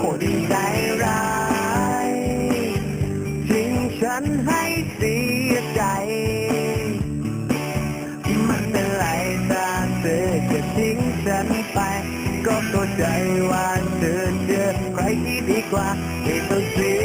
คนใจร้ายทิ้งฉันให้เสียใจ มันเป็นไรตาเธอจะทิ้งฉันไป ก็เข้าใจว่าเธอเจอใครที่ดีกว่าไม่ต้องเสีย